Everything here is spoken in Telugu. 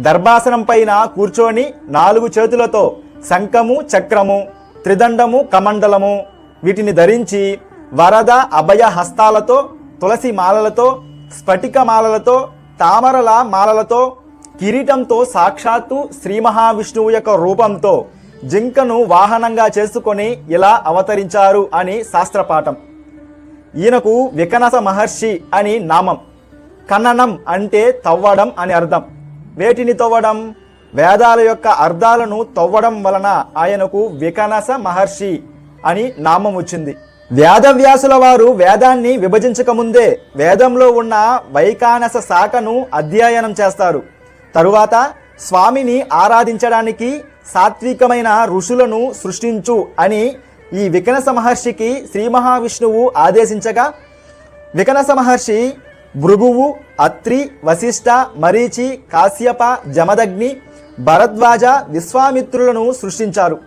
దర్భాసనం పైన కూర్చొని నాలుగు చేతులతో శంఖము చక్రము త్రిదండము కమండలము వీటిని ధరించి వరద అభయ హస్తాలతో తులసి మాలలతో స్ఫటిక మాలలతో తామరల మాలలతో కిరీటంతో సాక్షాత్తు శ్రీ మహావిష్ణువు యొక్క రూపంతో జింకను వాహనంగా చేసుకొని ఇలా అవతరించారు అని శాస్త్రపాఠం. ఈయనకు వికనస మహర్షి అని నామం. కన్ననం అంటే తవ్వడం అని అర్థం. వేటిని తవ్వడం? వేదాల యొక్క అర్థాలను తవ్వడం వలన ఆయనకు వికనస మహర్షి అని నామం వచ్చింది. వేదవ్యాసుల వారు వేదాన్ని విభజించకముందే వేదంలో ఉన్న వైకానస శాఖను అధ్యయనం చేస్తారు. తరువాత స్వామిని ఆరాధించడానికి సాత్వికమైన ఋషులను సృష్టించు అని ఈ వికనస మహర్షికి శ్రీ మహావిష్ణువు ఆదేశించగా వికనస మహర్షి భృగువు అత్రి వశిష్ఠ మరీచి కాశ్యప జమదగ్ని భరద్వాజ విశ్వామిత్రులను సృష్టించారు.